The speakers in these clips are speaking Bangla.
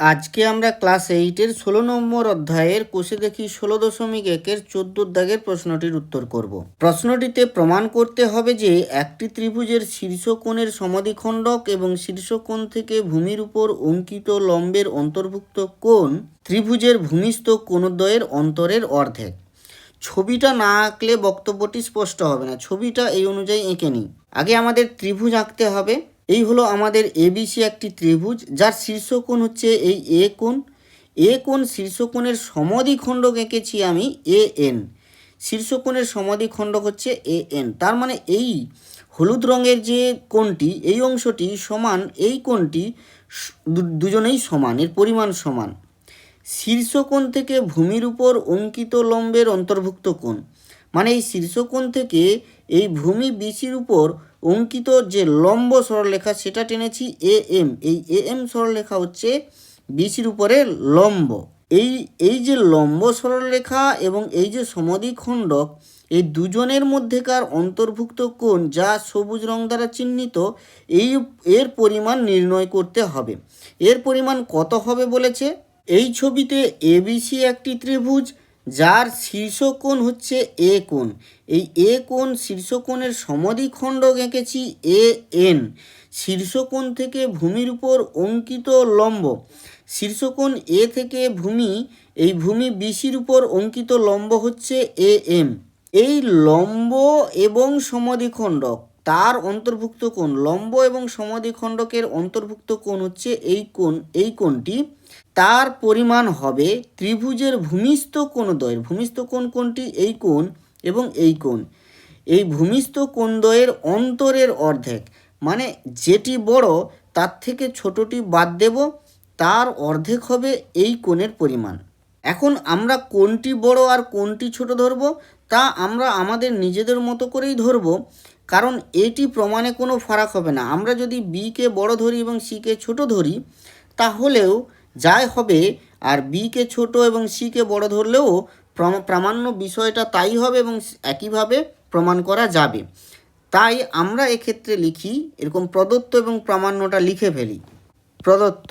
আজকে আমরা ক্লাস এইটের ষোলো নম্বর অধ্যায়ের কোষে দেখি ষোলো দশমিক একের চোদ্দ দাগের প্রশ্নটির উত্তর করব। প্রশ্নটিতে প্রমাণ করতে হবে যে একটি ত্রিভুজের শীর্ষকোণের সমাধিখণ্ডক এবং শীর্ষকোণ থেকে ভূমির উপর অঙ্কিত লম্বের অন্তর্ভুক্ত কোণ ত্রিভুজের ভূমিস্থ কোণদ্বয়ের অন্তরের অর্ধেক। ছবিটা না আঁকলে বক্তব্যটি স্পষ্ট হবে না। ছবিটা এই অনুযায়ী এঁকে নিই। আগে আমাদের ত্রিভুজ আঁকতে হবে। এই হলো আমাদের এবিসি একটি ত্রিভুজ, যার শীর্ষকোণ হচ্ছে এই এ কোণ। এ কোণ শীর্ষকোণের সমাধিখণ্ডক এঁকেছি আমি এ এন। শীর্ষকোণের সমাধিখণ্ডক হচ্ছে এ এন। তার মানে এই হলুদ রঙের যে কোণটি, এই অংশটি সমান, এই কোণটি দুজনেই সমান, এর পরিমাণ সমান। শীর্ষকোণ থেকে ভূমির উপর অঙ্কিত লম্বের অন্তর্ভুক্ত কোণ। মানে এই শীর্ষকোণ থেকে এই ভূমি বিসির উপর অঙ্কিত যে লম্ব সরলরেখা, সেটা টেনেছি এ এম এই এ এম সরলরেখা হচ্ছে বিসির উপরে লম্ব। এই এই যে লম্ব সরলরেখা এবং এই যে সমাধিখণ্ডক এই দুজনের মধ্যেকার অন্তর্ভুক্ত কোণ যা সবুজ রং দ্বারা চিহ্নিত, এই এর পরিমাণ নির্ণয় করতে হবে। এর পরিমাণ কত হবে বলেছে? এই ছবিতে এবিসি একটি ত্রিভুজ যার শীর্ষকোণ হচ্ছে এ কোণ। এই এ কোণ শীর্ষকোণের সমাধি সমাধিখণ্ডক এঁকেছি এ এন। শীর্ষকোণ থেকে ভূমির উপর অঙ্কিত লম্ব। শীর্ষকোণ এ থেকে ভূমি, এই ভূমি বিসির উপর অঙ্কিত লম্ব হচ্ছে এ এম। এই লম্ব এবং সমাধিখণ্ডক তার অন্তর্ভুক্ত কোণ লম্ব এবং সমাধিখণ্ডকের অন্তর্ভুক্ত কোণ হচ্ছে এই কোণ, এই কোণটি। তার পরিমাণ হবে ত্রিভুজের ভূমিস্থ কোণদ্বয়ের। ভূমিস্থ কোণ কোণটি এই কোণ এবং এই কোণ। এই ভূমিস্থ কোণদ্বয়ের অন্তরের অর্ধেক মানে যেটি বড় তার থেকে ছোটটি বাদ দেব, তার অর্ধেক হবে এই কোণের পরিমাণ। এখন আমরা কোনটি বড় আর কোনটি ছোট ধরব, তা আমরা আমাদের নিজেদের মতো করেই ধরব। কারণ এটি প্রমাণে কোনো ফারাক হবে না। আমরা যদি বিকে বড় ধরি এবং সিকে ছোট ধরি, তাহলেও যাই হবে, আর বিকে ছোট এবং সিকে বড় ধরলেও প্রামাণ্য বিষয়টা তাই হবে এবং একইভাবে প্রমাণ করা যাবে। তাই আমরা এক্ষেত্রে লিখি, এরকম প্রদত্ত এবং প্রামাণ্যটা লিখে ফেলি। প্রদত্ত।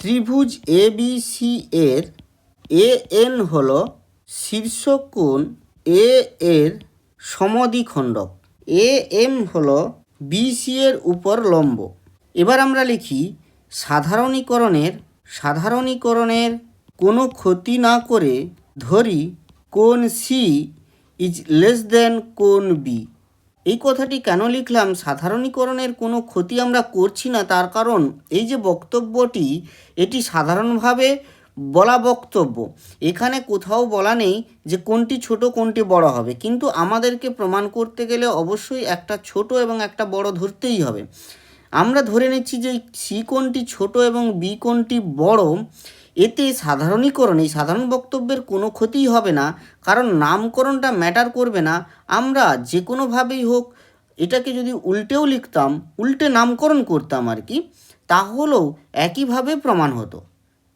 ত্রিভুজ এ বি সি এর এ এন হল শীর্ষকোণ এ এর সমদ্বিখণ্ডক। এ, এম হল বিসি এর উপর লম্ব। এবার আমরা লিখি, সাধারণীকরণের সাধারণীকরণের কোনো ক্ষতি না করে ধরি কোণ সি ইজ লেস দেন কোণ বি এই কথাটি কেন লিখলাম? সাধারণীকরণের কোনো ক্ষতি আমরা করছি না, তার কারণ এই যে বক্তব্যটি, এটি সাধারণভাবে বলা বক্তব্য। এখানে কোথাও বলা নেই যে কোনটি ছোট, কোনটি বড় হবে। কিন্তু আমাদেরকে প্রমাণ করতে গেলে অবশ্যই একটা ছোট এবং একটা বড় ধরতেই হবে। আমরা ধরে নিচ্ছি যে সি কোনটি ছোট এবং বি কোণটি বড়, এতে সাধারণীকরণ, এই সাধারণ বক্তব্যের কোনো ক্ষতিই হবে না। কারণ নামকরণটা ম্যাটার করবে না। আমরা যে কোনোভাবেই হোক এটাকে যদি উল্টেও লিখতাম, উল্টে নামকরণ করতাম আর কি, তাহলেও একইভাবে প্রমাণ হতো।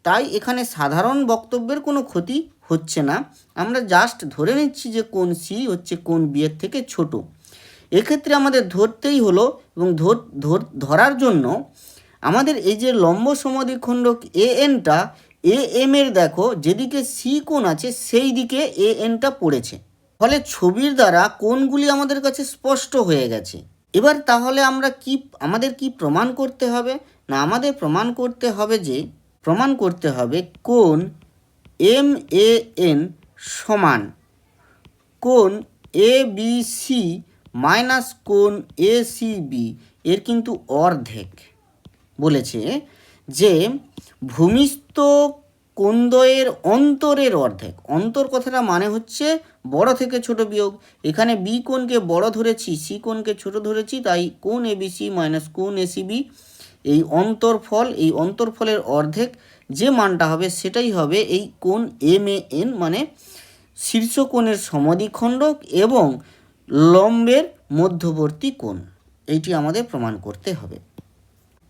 তাই এখানে সাধারণ বক্তব্যের কোনো ক্ষতি হচ্ছে না। আমরা জাস্ট ধরে নিচ্ছি যে কোন সি হচ্ছে কোন বিয়ের থেকে ছোট। এক্ষেত্রে আমাদের ধরতেই হলো এবং ধর, ধর- ধরার জন্য আমাদের এই যে লম্ব সমাধিখণ্ডক এ এনটা এ এম এর দেখো, যেদিকে সি কোণ আছে সেই দিকে এ এনটা পড়েছে। ফলে ছবির দ্বারা কোণগুলি আমাদের কাছে স্পষ্ট হয়ে গেছে। এবার তাহলে আমরা কি, আমাদের কি প্রমাণ করতে হবে? না, আমাদের প্রমাণ করতে হবে যে প্রমাণ করতে হবে কোণ এম এ এন সমান কোণ এ বি সি মাইনাস কোণ এ সি বি। এর কিন্তু অর্ধেক বলেছে যে ভূমিস্থ কোণদ্বয়ের অন্তরের অর্ধেক। অন্তর কথাটা মানে হচ্ছে বড় থেকে ছোট বিয়োগ। এখানে বি কোণকে বড় ধরেছি, সি কোণকে ছোট ধরেছি, তাই কোণ এ বি সি মাইনাস কোণ এ সি বি এই অন্তরফল, এই অন্তরফলের অর্ধেক যে মানটা হবে সেটাই হবে এই কোণ এম এন মানে শীর্ষকোণের সমাধিখণ্ডক এবং লম্বের মধ্যবর্তী কোণ। এইটি আমাদের প্রমাণ করতে হবে।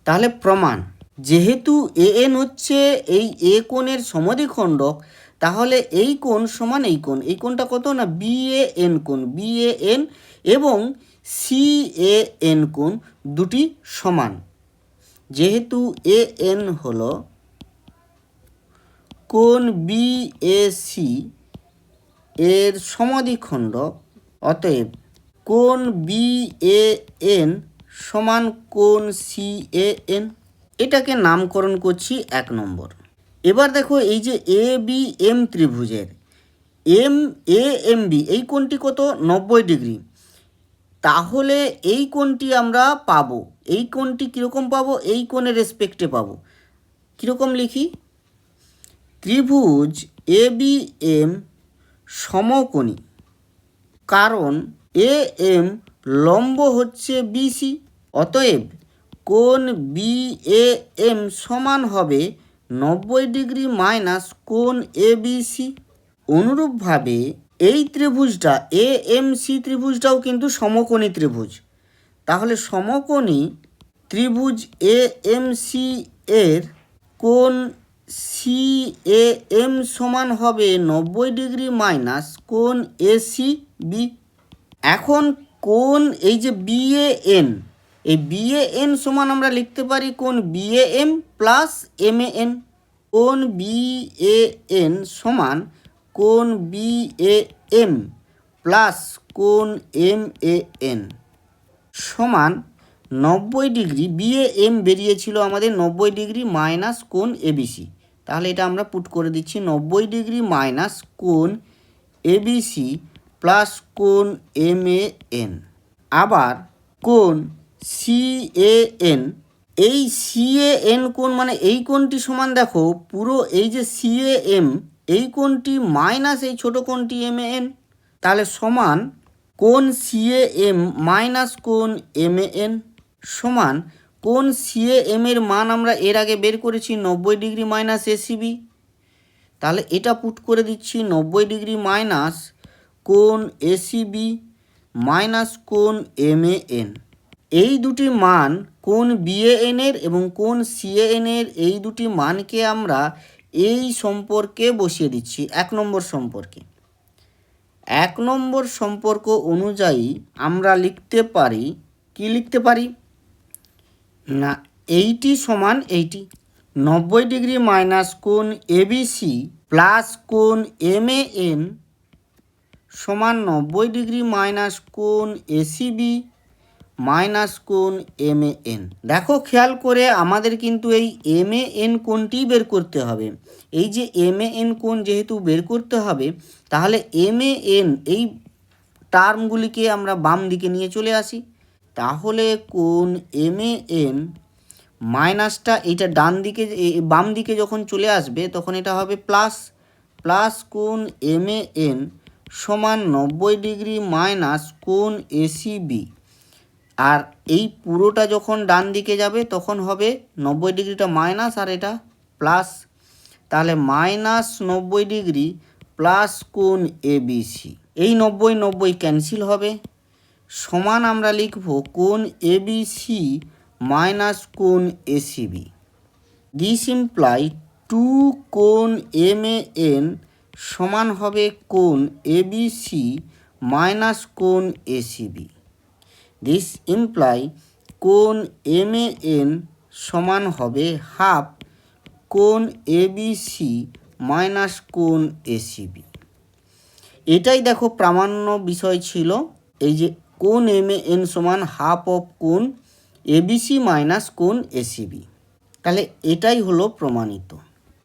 তাহলে প্রমাণ, যেহেতু এ এন হচ্ছে এই এ কোণের সমাধিখণ্ডক, তাহলে এই কোণ সমান এই কোণ। এই কোণটা কত না? বি এ এন কোণ বি এ এন এবং সি এ এন কোণ দুটি সমান। যেহেতু এ এন হলো কোন বিএসি এর সমাধিখণ্ড, অতএব কোন বিএএন সমান কোন সিএএন এটাকে নামকরণ করছি এক নম্বর। এবার দেখো এই যে এ বি এম ত্রিভুজের, এম এ এম বি, এই কোণটি কত? নব্বই ডিগ্রি। তাহলে এই কোণটি আমরা পাবো। এই কোণটি কীরকম পাবো? এই কোণের রেসপেক্টে পাবো। কীরকম লিখি? ত্রিভুজ এ বি এম সমকোণী। কারণ এ এম লম্ব হচ্ছে বিসি অতএব কোণ বি এ এম সমান হবে নব্বই ডিগ্রি মাইনাস কোণ এ বি সি অনুরূপভাবে এই ত্রিভুজটা এ এম সি ত্রিভুজটাও কিন্তু সমকোণী ত্রিভুজ। তাহলে সমকোণী ত্রিভুজ এ এম সি এর কোণ সি এ এম সমান হবে নব্বই ডিগ্রি মাইনাস কোণ এ সি বি এখন কোন এই যে বিএএন এই বিএএন সমান আমরা লিখতে পারি কোন B A BAM plus M A N কোন বি এ বিএএন সমান কোন বি এ এম প্লাস কোন এম এ এন সমান নব্বই ডিগ্রি বি এ বিএএম বেরিয়েছিল আমাদের নব্বই ডিগ্রি মাইনাস কোন এবিসি তাহলে এটা আমরা পুট করে দিচ্ছি নব্বই ডিগ্রি মাইনাস কোন এবিসি প্লাস কোন এম এ এন আবার কোন সি এ এন এই সি এ এন কোন মানে এই কোনটি সমান দেখো, পুরো এই যে সি এ এম এই কোণটি মাইনাস এই ছোট কোণটি এম এন তাহলে সমান কোন সি এ এম মাইনাস কোন এম এন সমান কোন সি এ এম এর মান আমরা এর আগে বের করেছি নব্বই ডিগ্রি মাইনাস এসিবি তাহলে এটা পুট করে দিচ্ছি নব্বই ডিগ্রি মাইনাস কোন এসিবি মাইনাস কোন এম এন এই দুটি মান কোন বিএএন এর এবং কোন সিএএন এর এই দুটি মানকে আমরা এই সম্পর্কে বসিয়ে দিচ্ছি, এক নম্বর সম্পর্কে। এক নম্বর সম্পর্ক অনুযায়ী আমরা লিখতে পারি, কি লিখতে পারি? না, এইটি সমান এইটি। নব্বই ডিগ্রি মাইনাস কোন এবিসি প্লাস কোন এম এ এন সমান নব্বই ডিগ্রি মাইনাস কোন এসিবি মাইনাস কোন এম এন দেখো, খেয়াল করে আমাদের কিন্তু এই এম এন কোনটি বের করতে হবে। এই যে এম এন কোন যেহেতু বের করতে হবে, তাহলে এম এন এই টার্মগুলিকে আমরা বাম দিকে নিয়ে চলে আসি। তাহলে কোন এম এন মাইনাসটা এইটা ডান দিকে এ- বাম দিকে যখন চলে আসবে, তখন এটা হবে প্লাস প্লাস কোন এম এন সমান নব্বই ডিগ্রি মাইনাস কোন এসিবি। আর এই পুরোটা যখন ডান দিকে যাবে, তখন হবে নব্বই ডিগ্রিটা মাইনাস আর এটা প্লাস তাহলে মাইনাস নব্বই ডিগ্রি প্লাস কোন এবিসি এই নব্বই নব্বই ক্যান্সেল হবে। সমান আমরা লিখব কোন এবিসি মাইনাস কোন এসিবি দিস ইমপ্লাই টু কোন এম এন সমান হবে কোন এবিসি মাইনাস কোন এসিবি দিস ইমপ্লাই কোন এম এন সমান হবে হাফ কোন এবিসি মাইনাস কোন এসিবি এটাই দেখো প্রামাণ্য বিষয় ছিল, এই যে কোন এম এন সমান হাফ অফ কোন এবিসি মাইনাস কোন এসিবি তাহলে এটাই হলো প্রমাণিত।